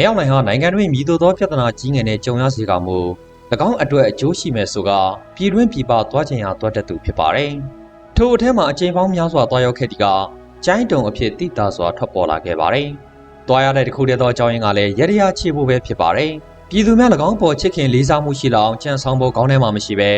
မရောက်နိုင်ဟာနိုင်ငံတွင်မြည်သို့သောပြဿနာကြီးငယ်နဲ့ကြုံရစေကမူ၎င်းအတွက်အကျိုးရှိမယ်ဆိုကပြည်တွင်းပြည်ပသွားခြင်းရာသွားတတ်သူဖြစ်ပါတယ်။ထိုအထက်မှာအချိန်ပေါင်းများစွာသွားရောက်ခဲ့သည်ကကျိုင်းတုံအဖြစ်တိတာစွာထွက်ပေါ်လာခဲ့ပါတယ်။သွားရတဲ့တစ်ခုတည်းသောအကြောင်းရင်းကလည်းရရချေဖို့ပဲဖြစ်ပါတယ်။ပြည်သူများ၎င်းပေါ်ချစ်ခင်လေးစားမှုရှိလောက်ကြံဆောင်ဖို့ကောင်းထဲမှာမရှိပဲ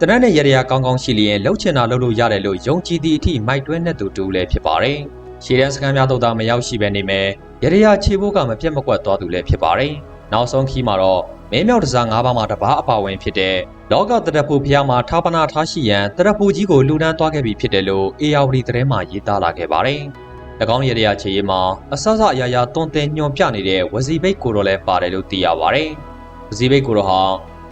တနက်နဲ့ရရကောင်းကောင်းရှိလျင်လှုပ်ချင်တာလှုပ်လို့ရတယ်လို့ယုံကြည်သည့်အထိမိုက်တွဲနဲ့သူတူလည်းဖြစ်ပါတယ်။ရှေ့တန်းစကန်များတို့သာမရောက်ရှိပဲနေမယ် ရရချေဖို့ကမပြတ်မကွက်သွားသူလည်းဖြစ်ပါတယ်။နောက်ဆုံးခီးမှာတော့မင်းမြောက်တစား၅ပါးမှာတပါးအပါဝင်ဖြစ်တဲ့လောကတရဖူဖျားမှာထာပနာထားရှိရန်တရဖူကြီးကိုလူဒန်းသွားခဲ့ပြီဖြစ်တယ်လို့အေယာဝတီသတင်းမှာရေးသားလာခဲ့ပါတယ်။၎င်းရရချေရေးမှာအဆဆအရာရာတွန်တင်ညွန်ပြနေတဲ့ဝစီဘိတ်ကိုတော့လည်းပါတယ်လို့သိရပါတယ်။ဝစီဘိတ်ကိုတော့ဟာ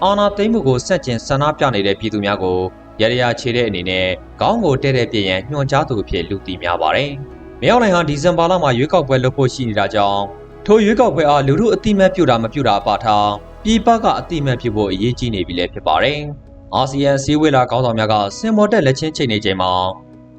အာနာသိမ့်မှုကိုစက်ကျင်ဆန္ဒပြနေတဲ့ပြည်သူများကိုရရချေတဲ့အနေနဲ့ခေါင်းကိုတဲ့တဲ့ပြည့်ရန်ညွှန်ကြားသူအဖြစ်လူသိများပါတယ်။ မြောက်နိုင်ဟာဒီဇင်ဘာလမှာရွေးကောက်ပွဲလုပ်ဖို့ရှိနေတာကြောင့်ထိုရွေးကောက်ပွဲအားလူမှုအတိမတ်ပြုတာမပြုတာပါထားပြည်ပကအတိမတ်ပြုဖို့အရေးကြီးနေပြီလည်းဖြစ်ပါတယ်။အာဆီယံစည်းဝေးလာခေါင်းဆောင်များကစင်မော်တက်လက်ချင်းချိန်နေချိန်မှာ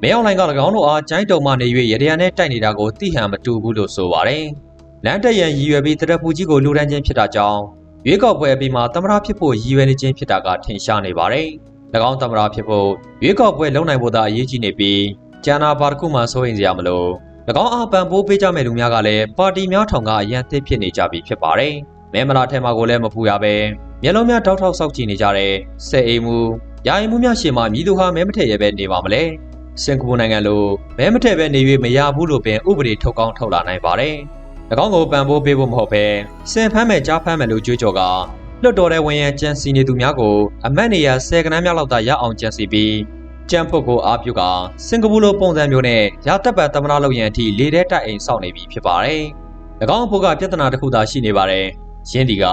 မဲအောင်လိုင်းက၎င်းတို့အားကျိုင်းတုံမှနေ၍ရရန်နဲ့တိုက်နေတာကိုသိဟန်မတူဘူးလို့ဆိုပါတယ်။လမ်းတက်ရန်ရည်ရွယ်ပြီးတရဖူကြီးကိုလူဒန်းခြင်းဖြစ်တာကြောင့်ရွေးကောက်ပွဲအပြီးမှာသမရဖြစ်ဖို့ရည်ရွယ်နေခြင်းဖြစ်တာကထင်ရှားနေပါတယ်။၎င်းသမရဖြစ်ဖို့ရွေးကောက်ပွဲလုံနိုင်ဖို့သာအရေးကြီးနေပြီး ကျန်နာပါတစ်ခုမှစိုးရင်စရာမလို၎င်းအားပံပိုးပေးကြမဲ့လူများကလည်းပါတီများထောင်ကအရန်သစ်ဖြစ်နေကြပြီဖြစ်ပါတယ်။မဲမလာထဲမှာကိုလည်းမပူရပဲမျက်လုံးများတောက်ထောက်ဆောက်ကြည့်နေကြတဲ့စက်အိမ်မှုယာယီမှုများရှင်မှာမြည်သူဟာမဲမထည့်ရပဲနေပါမလဲ။စင်ကာပူနိုင်ငံလိုမဲမထည့်ပဲနေ၍မရဘူးလို့ပင်ဥပဒေထုတ်ကောင်းထုတ်လာနိုင်ပါတယ်။၎င်းကိုပံပိုးပေးဖို့မဟုတ်ပဲစင်ဖမ်းမဲ့ကြားဖမ်းမဲ့လို့ကြွေးကြော်ကလွတ်တော်တဲ့ဝင်ရန်ကြံစီနေသူများကိုအမတ်နေရာဆယ်ကနန်းမြောက်လောက်သာရအောင်ကြံစီပြီး ကျန်းဖုတ်ကိုအားပြုကစင်ကာပူလိုပုံစံမျိုးနဲ့ရတပ်ပတ်သမနာလုပ်ရန်အထိလေထဲတိုက်အိမ်စောင့်နေပြီဖြစ်ပါတယ်။၎င်းအဖို့ကပြဿနာတစ်ခုသာရှိနေပါတယ်။ရင်းဒီက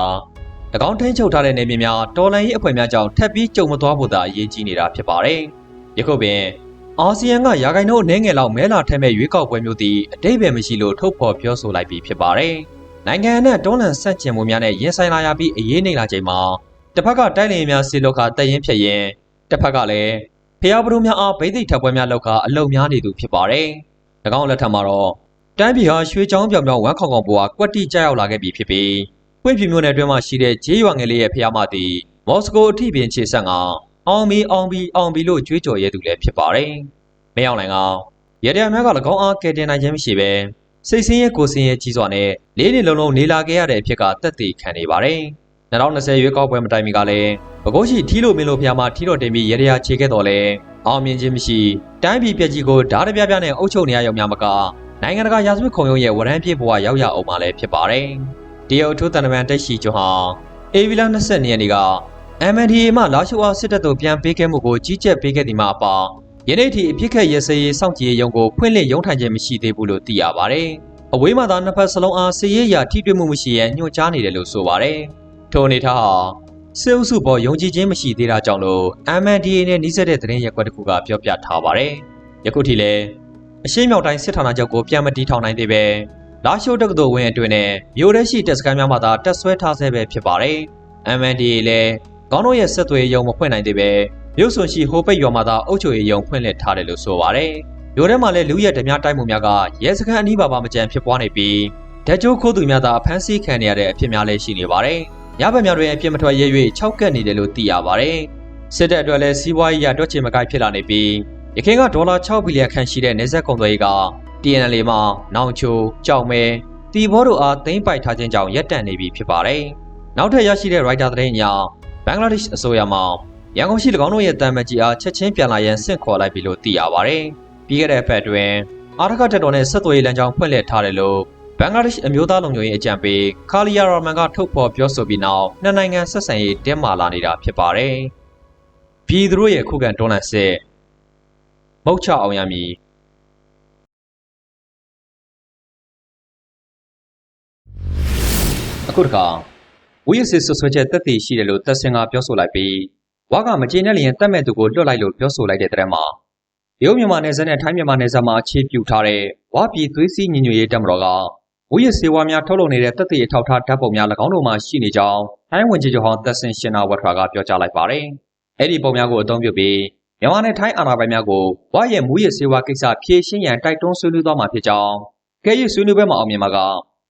၎င်းထိန်းချုပ်ထားတဲ့နေမြေများတော်လန်ရေးအဖွဲ့များကြောင့်ထပ်ပြီးကြုံမသွားဖို့သာအရေးကြီးနေတာဖြစ်ပါတယ်။ယခုပင်အာဆီယံကရာဂိုင်နှုန်းအနှဲငယ်လောက်မဲလာထဲမဲ့ရွေးကောက်ပွဲမျိုးသည်အတိတ်ပဲမရှိလို့ထုတ်ဖော်ပြောဆိုလိုက်ပြီးဖြစ်ပါတယ်။နိုင်ငံနဲ့တွန်းလှန်ဆက်ကျင်မှုများနဲ့ရင်ဆိုင်လာရပြီးအရေးနှိမ့်လာချိန်မှာတစ်ဖက်ကတိုက်လျင်များစီလောကတည်ရင်ဖြစ်ရင်တစ်ဖက်ကလည်း ဖျားပရုများအားဗိသိက်ထပ်ပွဲများလောက်ကအလုံများနေသူဖြစ်ပါတယ်။၎င်းလက်ထက်မှာတော့တိုင်းပြည်ဟာရွှေချောင်းပြောင်ပြောင်ဝမ်းခေါင်ခေါင်ပေါ်ကကွက်တိကြရောက်လာခဲ့ပြီဖြစ်ပြီးပွင့်ပြမျိုးနယ်အတွင်းမှာရှိတဲ့ဂျေးရွာငယ်လေးရဲ့ဖျားမသည်မော်စကိုအထိပင်ခြေဆက်ကအောင်ဘီအောင်ဘီအောင်ဘီလို့ကြွေးကြော်ရဲသူလည်းဖြစ်ပါတယ်။မင်းအောင်လိုင်ကရတဲ့များက၎င်းအားကယ်တင်နိုင်ခြင်းမရှိပဲစိတ်ဆင်းရဲကိုယ်ဆင်းရဲကြီးစွာနဲ့လေးနှစ်လုံးလုံးနေလာခဲ့ရတဲ့အဖြစ်ကတက်တည်ခံနေပါတယ်။ 2020ရွေးကောက်ပွဲမတိုင်မီကလည်းပဲခူးရှိထီလိုမင်းလိုဖျားမှာထီတော်တင်ပြီးရရခြေခဲ့တော်လဲအောင်မြင်ခြင်းမရှိတိုင်းပြည်ပြက်ကြီးကိုဓာတ်ပြပြနဲ့အုပ်ချုပ်နေရရုံများမကနိုင်ငံတကာရာဇဝတ်ခုံရုံးရဲ့ဝရမ်းပြေဘဝရောက်ရအောင်မှလည်းဖြစ်ပါတယ်။တရုတ်ထိုးတန်တမန်တက်ရှိကျွန်းဟာအေဗီလာ22ရက်နေ့က MNDA မှလာရှိုးအားစစ်တပ်တို့ပြန်ပေးခဲ့မှုကိုကြီးကြပ်ပေးခဲ့သည်မှာအပါယနေ့ထိအဖြစ်ခက်ရစရေးစောင့်ကြည့်ရုံကိုဖွင့်လှစ်ရုံးထိုင်ခြင်းမရှိသေးဘူးလို့သိရပါတယ်။အဝေးမှသာနှစ်ဖက်စလုံးအားစစ်ရေးရာထိတွေ့မှုမရှိရန်ညွှန်ကြားနေတယ်လို့ဆိုပါတယ်။ ထိုအနေထားဟာစစ်အုပ်စုပေါ်ယုံကြည်ခြင်းမရှိသေးတာကြောင့်လို့ MNDA နဲ့နှိစက်တဲ့သတင်းရက်ွက်တစ်ခုကပြောပြထားပါတယ်။ယခုထိလည်းအရှေ့မြောက်တိုင်းစစ်ဌာနချုပ်ကိုပြန်မတီးထောင်နိုင်သေးပဲလာရှိုးတက္ကသိုလ်ဝင်းအတွင်းနဲ့မြို့ထဲရှိတပ်စခန်းများမှာသာတက်ဆွဲထားဆဲပဲဖြစ်ပါတယ်။ MNDA လည်းခေါင်းတို့ရဲ့ဆက်သွယ်ရုံမဖွင့်နိုင်သေးပဲမြို့စွန်ရှိဟိုပိတ်ရွာမှာသာအုပ်ချုပ်ရေးရုံဖွင့်လှစ်ထားတယ်လို့ဆိုပါတယ်။မြို့ထဲမှာလည်းလူရက်ဓမြတိုက်မှုများကရဲစခန်းအနီးပါပါမကြံဖြစ်ပွားနေပြီးဓာတ်ကြိုးခိုးသူများသာဖမ်းဆီးခံနေရတဲ့အဖြစ်များလည်းရှိနေပါတယ်။ ညဘက်များတွင်အပြစ်မထွက်ရဲ၍၆ကက်နေတယ်လို့သိရပါတယ်။စစ်တပ်အတွက်လည်းစီးပွားရေးရတွက်ချေမကိုက်ဖြစ်လာနေပြီးရခိုင်ကဒေါ်လာ6ဘီလီယံခန့်ရှိတဲ့နေဆက်ကုန်သွယ်ရေးက TNL မှာနောင်ချိုကြောက်မဲတီဘောတို့အားသိမ်းပိုက်ထားခြင်းကြောင့်ရပ်တန့်နေပြီဖြစ်ပါတယ်။နောက်ထပ်ရရှိတဲ့ writer သတင်းအရဘင်္ဂလားဒေ့ရှ်အစိုးရမှရန်ကုန်ရှိ၎င်းတို့ရဲ့တန်မကြီးအားချက်ချင်းပြန်လာရန်ဆင့်ခေါ်လိုက်ပြီလို့သိရပါတယ်။ပြီးခဲ့တဲ့ဖက်တွင်အာရခတက်တော်နဲ့ဆက်သွယ်ရေးလမ်းကြောင်းဖွင့်လှစ်ထားတယ်လို့ ဘင်္ဂလားဒေ့ရှ်အမျိုးသားလုံခြုံရေးအကြံပေးခါလီယာရာမန်ကထုတ်ဖော်ပြောဆိုပြီးနောက်နှစ်နိုင်ငံဆက်ဆံရေးတင်းမာလာနေတာဖြစ်ပါတယ်။ပြည်သူတို့ရဲ့ခုခံတွန်းလှန်စစ်မုတ်ချအောင်ရမည်အခုတခါဝိရစစ်ဆွဆွဲချက်တက်တည်ရှိတယ်လို့သက်စင်ကပြောဆိုလိုက်ပြီးဝါကမကျေနပ်လျင်တက်မဲ့သူကိုလွတ်လိုက်လို့ပြောဆိုလိုက်တဲ့တဲ့မှာရုပ်မြန်မာနယ်စပ်နဲ့ထိုင်းမြန်မာနယ်စပ်မှာအခြေပြုထားတဲ့ဝါပြည်သွေးစည်းညီညွတ်ရေးတပ်မတော်က ဝိရစေဝါများထုတ်လုပ်နေတဲ့တက်တည်အထောက်ထားဓာတ်ပုံများ၎င်းတို့မှာရှိနေကြောင်းထိုင်းဝန်ကြီးချုပ်ဟောင်းသက်စင်ရှင်နာဝတ်ထွာကပြောကြားလိုက်ပါတယ်။အဲ့ဒီပုံများကိုအသုံးပြုပြီးမြန်မာနဲ့ထိုင်းအာဏာပိုင်များကိုဝါရဲ့မူရစေဝါကိစ္စဖြေရှင်းရန်တိုက်တွန်းဆွေးနွေးသွားမှာဖြစ်ကြောင်းကဲရဆွေးနွေးပွဲမှာအောင်မြင်မှာက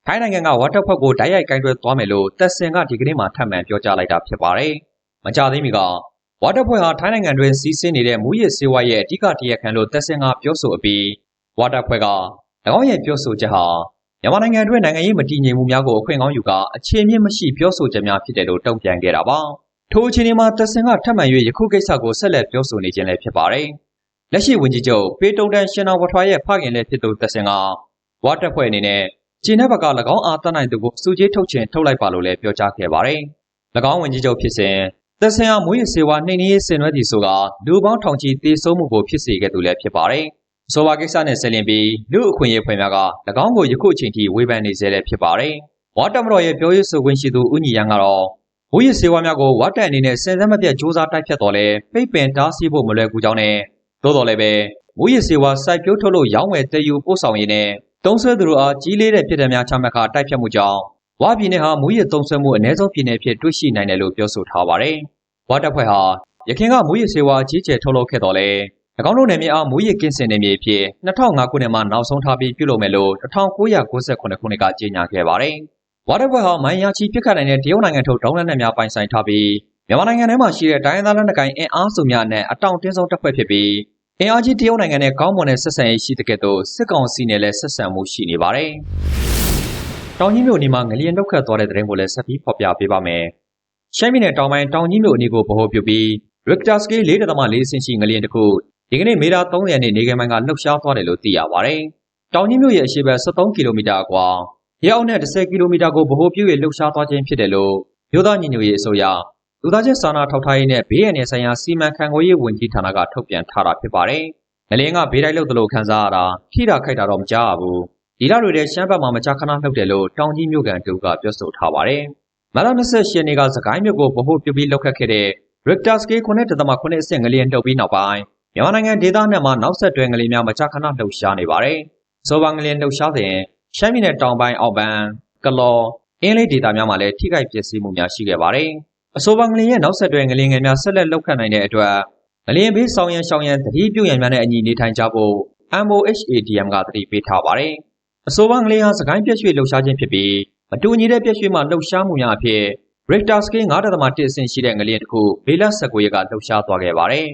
ထိုင်းနိုင်ငံကဝါတပ်ဖွဲ့ကိုတိုက်ရိုက်ကင်တွယ်သွားမယ်လို့တက်ဆင်ကဒီကနေ့မှထပ်မံပြောကြားလိုက်တာဖြစ်ပါတယ်။မကြသေးမီကဝါတပ်ဖွဲ့ဟာထိုင်းနိုင်ငံတွင်စီးဆင်းနေတဲ့မူရစ်စေဝါရဲ့အဓိကတရားခံလို့တက်ဆင်ကပြောဆိုအပြီးဝါတပ်ဖွဲ့က၎င်းရဲ့ပြောဆိုချက်ဟာ မြန်မာနိုင်ငံတွင်နိုင်ငံရေးမတည်ငြိမ်မှုများကိုအခွင့်ကောင်းယူကာအခြေမြင့်မရှိပြောဆိုချက်များဖြစ်တယ်လို့တုံ့ပြန်ခဲ့တာပါ။ထိုအခြေအနေမှာတက်ဆင်ကထပ်မံ၍ယခုကိစ္စကိုဆက်လက်ပြောဆိုနေခြင်းလည်းဖြစ်ပါတယ်။လက်ရှိဝန်ကြီးချုပ်ပေတုံတန်ရှင်နာဝထွာရဲ့ဖခင်လည်းဖြစ်သူတက်ဆင်ကဝါတပ်ဖွဲ့အနေနဲ့ကျင်းတဲ့ဘက်က၎င်းအားတတ်နိုင်သူကိုစုကြီးထုတ်ခြင်းထုတ်လိုက်ပါလို့လည်းပြောကြားခဲ့ပါတယ်။၎င်းဝန်ကြီးချုပ်ဖြစ်စဉ်သက်ဆိုင်ရာမွေးရစေဝါနှိမ်နင်းရေးဆင်နွှဲသည်ဆိုကလူပေါင်းထောင်ချီတေဆုံးမှုကိုဖြစ်စေခဲ့သူလည်းဖြစ်ပါတယ်။ ဆိုပါကိစ္စနဲ့ဆက်လျင်ပြီးလူအခွင့်အရေးဖွဲ့များက၎င်းကိုယခုအချိန်ထိဝေဖန်နေစေလည်းဖြစ်ပါတယ်။ဝါတမတော်ရဲ့ပြောရေးဆိုခွင့်ရှိသူဦးညီရန်ကတော့မွေးရစေဝါများကိုဝါတက်အနေနဲ့စင်စက်မပြတ်စ조사တိုက်ဖြတ်တော်လဲပိတ်ပင်တားဆီးဖို့မလွယ်ကူကြောင်းနဲ့သို့တော်လည်းပဲမွေးရစေဝါစိုက်ပျိုးထုတ်လို့ရောင်းဝယ်တည်ယူပို့ဆောင်ရေးနဲ့တုံးဆွဲသူတို့အားကြီးလေးတဲ့ပြည်ထများချမှတ်ခါတိုက်ဖြတ်မှုကြောင့်ဝါပြည်နယ်ဟာမူရစ်တုံးဆွဲမှုအ ਨੇ ဆုံးပြည်နယ်ဖြစ်တွေ့ရှိနိုင်တယ်လို့ပြောဆိုထားပါတယ်။ဝါတပ်ဖွဲ့ဟာရခိုင်ကမူရစ်စေဝါကြီးကျယ်ထုတ်လုပ်ခဲ့တော်လဲ၎ င်းတို့နယ်မြေအားမူရစ်ကင်းစင်နယ်မြေဖြစ်2005ခုနှစ်မှာနောက်ဆုံးထားပြီးပြုလုပ်မယ်လို့1998ခုနှစ်ကကြေညာခဲ့ပါတယ်။ဝါတပ်ဖွဲ့ဟာမိုင်းရချီပြစ်ခတ်နိုင်တဲ့တရုတ်နိုင်ငံထုတ်ဒုံးလက်နက်များပိုင်ဆိုင်ထားပြီးမြန်မာနိုင်ငံထဲမှာရှိတဲ့တိုင်းရင်းသားလက်နက်ကိုင်အင်အားစုများနဲ့အတောင်တင်းဆုံးတပ်ဖွဲ့ဖြစ်ပြီးအင်အားကြီးတရုတ်နိုင်ငံနဲ့ကောင်းမွန်တဲ့ဆက်ဆံရေးရှိတဲ့ကဲ့သို့စစ်ကောင်စီနဲ့လည်းဆက်ဆံမှုရှိနေပါတယ်။တောင်ကြီးမြို့နေမှာငလျင်လောက်ခတ်သွားတဲ့တဲ့ရင်ကိုလည်းဆက်ပြီးဖော်ပြပေးပါမယ်။ရှမ်းပြည်နယ်တောင်ပိုင်းတောင်ကြီးမြို့အနီးကိုဗဟိုပြုပြီး Richter scale 4.4ဆင့်ရှိငလျင်တစ်ခု ဒီကနေ့မေလ30ရက်နေ့နေကယ်မိုင်ကလှုပ်ရှားသွားတယ်လို့သိရပါတယ်။တောင်ကြီးမြို့ရဲ့အရှေ့ဘက်73ကီလိုမီတာအကွာရောက်နဲ့10ကီလိုမီတာကိုဗဟိုပြု၍လှုပ်ရှားသွားခြင်းဖြစ်တယ်လို့မြို့သားညီညွတ်ရေးအစိုးရလူသားချင်းစာနာထောက်ထားရေးနဲ့ဘေးရန်နယ်ဆိုင်ရာစီမံခန့်ခွဲရေးဝန်ကြီးဌာနကထုတ်ပြန်ထားတာဖြစ်ပါတယ်။ငလင်းကဘေးတိုက်လုတ်တလို့ခန်းစားရတာထိတာခိုက်တာတော့မကြားရဘူး။ဒီလတွေထဲရှမ်းဘက်မှာမကြာခဏလှုပ်တယ်လို့တောင်ကြီးမြို့ကန်တူကပြောဆိုထားပါတယ်။မလ28ရက်နေ့ကစကိုင်းမြို့ကိုဗဟိုပြုပြီးလှုပ်ခတ်ခဲ့တဲ့ Richter scale 9.9အဆင့်ငလျင်လှုပ်ပြီးနောက်ပိုင်း မြန်မာနိုင်ငံဒေသနဲ့မှာနောက်ဆက်တွဲငလျင်များမကြာခဏလှုပ်ရှားနေပါတယ်။ဆိုပါငလျင်လှုပ်ရှားစဉ်ရှမ်းပြည်နယ်တောင်ပိုင်းအောက်ပန်းကလော်အင်းလေးဒေသများမှာလည်းထိခိုက်ပျက်စီးမှုများရှိခဲ့ပါတယ်။အဆိုပါငလျင်ရဲ့နောက်ဆက်တွဲငလျင်ငယ်များဆက်လက်လောက်ခတ်နိုင်တဲ့အတွက်ငလျင်ဘေးဆောင်ရန်ရှောင်ရန်တတိပြုရန်များနဲ့အညီနေထိုင်ကြဖို့ MOHADM ကတတိပေးထားပါတယ်။အဆိုပါငလျင်ဟာစကိုင်းပြည့်ရွှေလှုပ်ရှားခြင်းဖြစ်ပြီးမတူညီတဲ့ပြည့်ရွှေမှလှုပ်ရှားမှုများအဖြစ် Richter scale 9.1အဆင့်ရှိတဲ့ငလျင်တစ်ခုဘေးလ19ရက်ကလှုပ်ရှားသွားခဲ့ပါတယ်